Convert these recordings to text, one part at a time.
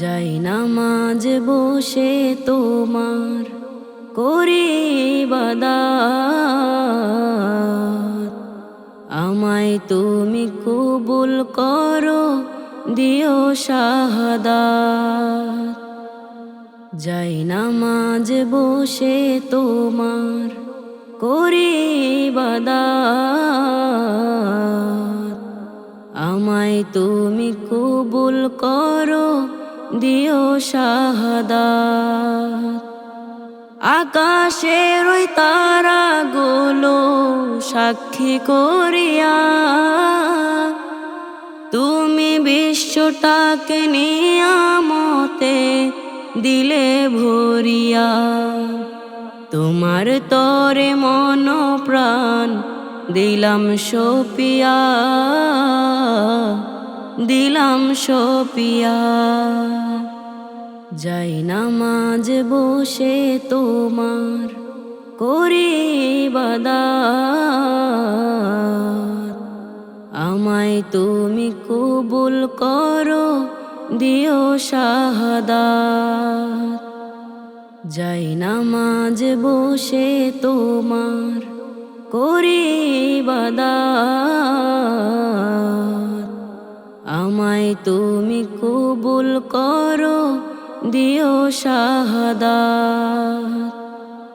যাই নামাজ বসে তোমার করি বাদাত। আমায় তুমি কবুল করো, দিও শাহাদাত। যাই নামাজ বসে তোমার করি বাদাত। আমায় তুমি কবুল করো দিও শাহাদাত। আকাশের ওই তারাগুলো সাক্ষী করিয়া, তুমি বিশ্বটাকে নিয়ামতে দিলে ভরিয়া। তোমার তরে মন প্রাণ দিলাম সপিয়া দিলাম সপিয়া। যাই নামাজ বসে তোমার করি বাদাত। আমায় তুমি কবুল করো, দিও শাহাদাত। যাই নামাজ বসে তোমার করি বাদাত। আমায় তুমি কবুল করো দিও শাহাদাত।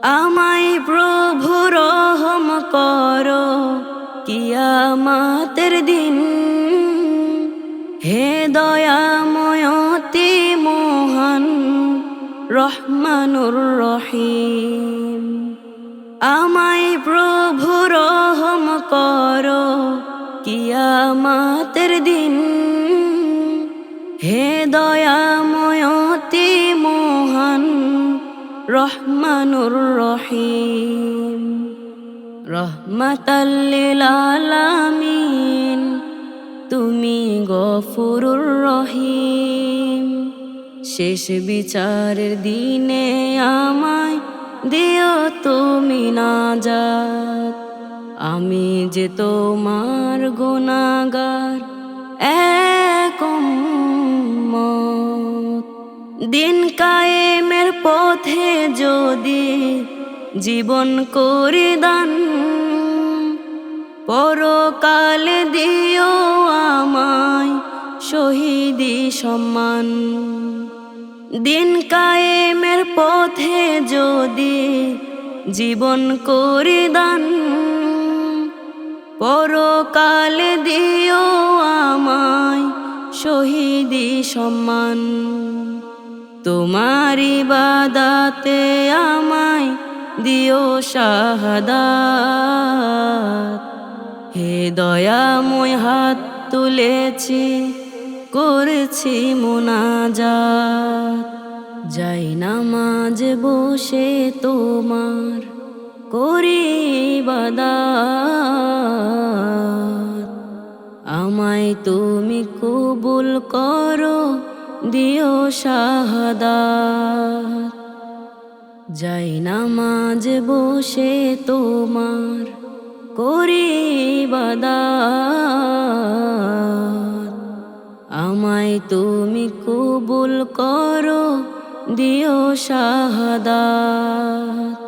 আমায় প্রভু রহম করো, কিয়ামাতের দিন। হে দয়াময়তি মোহন রহমানুর রহিম। আমায় প্রভু রহম করো, কিয়ামাতের দিন। হে দয়াময়তি মোহন, রহমানুর রহিম। রহমাতাল্লিল তুমি গফুরুর রহিম। শেষ বিচারের দিনে আমায় দিও তুমি নাজাত। আমি যে তোমার গুনাগার এক উম্মত। দিন কায়েমের পথে যদি জীবন করে দান, পরকাল দিও আমায় শহীদি সম্মান। দিন কায়েমের পথে যদি জীবন করে দান, পরকাল দিও আমায় শহীদি সম্মান। তোমারি বাদাতে আমায় দিও শাহাদাত। হে দয়াময় হাত তুলেছি, করেছি মোনাজাত। যাই নামাজ বসে তোমার করি বাদাত। আমায় তুমি কবুল করো দিও শাহাদাত। যাই নামাজ বসে তোমার করি বাদাত। আমায় তুমি কবুল করো দিও শাহাদাত।